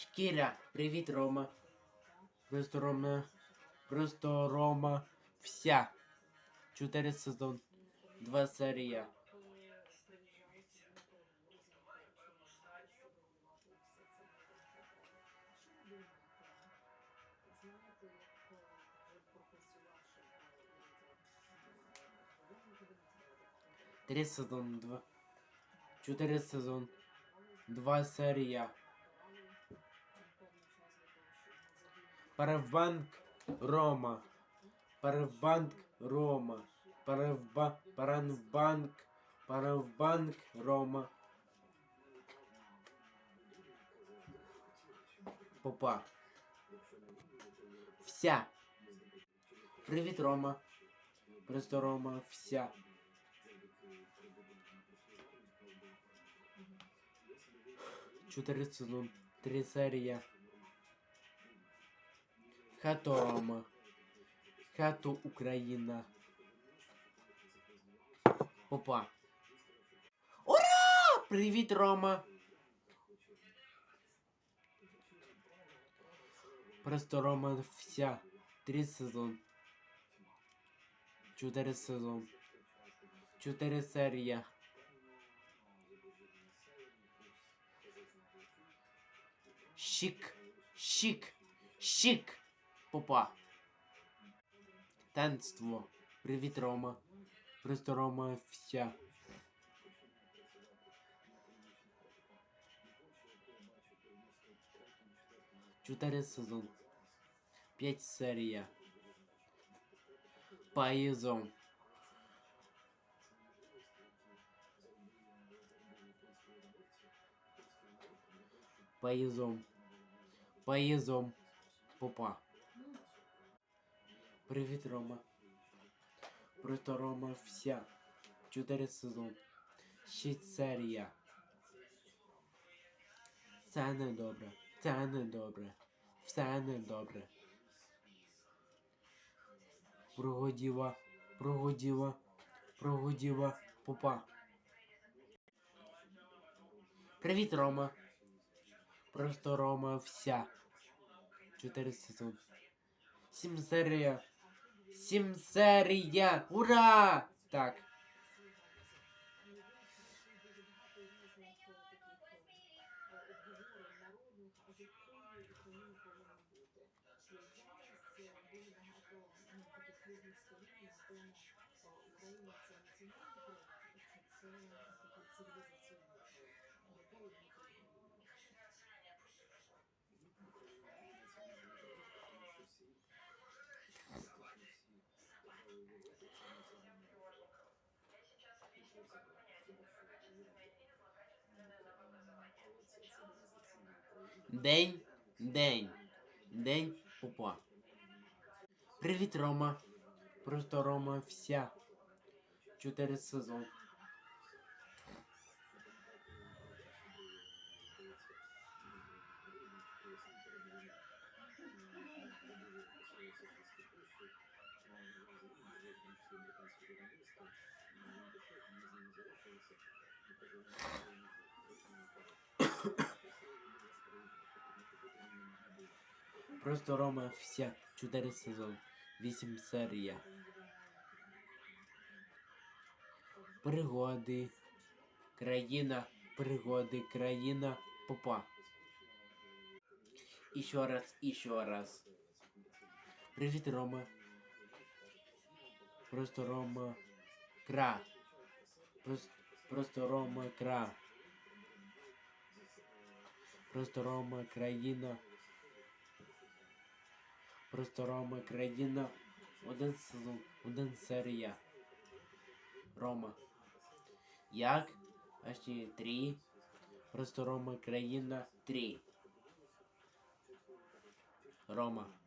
Шкіря, привіт, Рома. Просто Рома. Просто Рома. Вся. Чотири сезон. Два серія. Три сезон, два. Чотири сезон. Два серія. Паравбанк Рома. Паравбанк Рома. Паравба... Паранбанк. Паравбанк Рома. Попа. Вся. Привіт, Рома. Просто Рома, вся. Чотири сезон. Три серія. Хато Рома. Хато Україна. Опа. Ура! Привіт, Рома! Просто Рома вся. Три сезон. Чотири сезон. Чотири серія. Щик. Щик. Щик. Попа. Танство. Привіт, Рома. Просто Рома вся. Чотири сезон. П'ять серія. Паїзом. Паїзом. Паїзом. Попа. Привіт, Рома. Просто Рома вся. Чотири сезон. Шість серія. Це не добре. Це не добре. Все не добре. Прогоділа. Прогоділа. Прогоділа. Попа. Привіт, Рома. Просто Рома вся. Чотири сезон. Сім серія. Сім серія! Ура! Так. День, день, день попа. Привіт, Рома. Просто Рома вся. Чотири сезон. Просто Рома вся. Чотири сезон. Вісім серія. Пригоди. Країна. Пригоди. Країна. Попа. Еще раз, еще раз. Привіт, Рома. Просто Рома. Кра. Просто, просто Рома Кра. Просто Рома країна. Просто Рома країна. Один сезон, один серія. Рома. Як? Аж ні, три. Просто Рома країна три. Рома.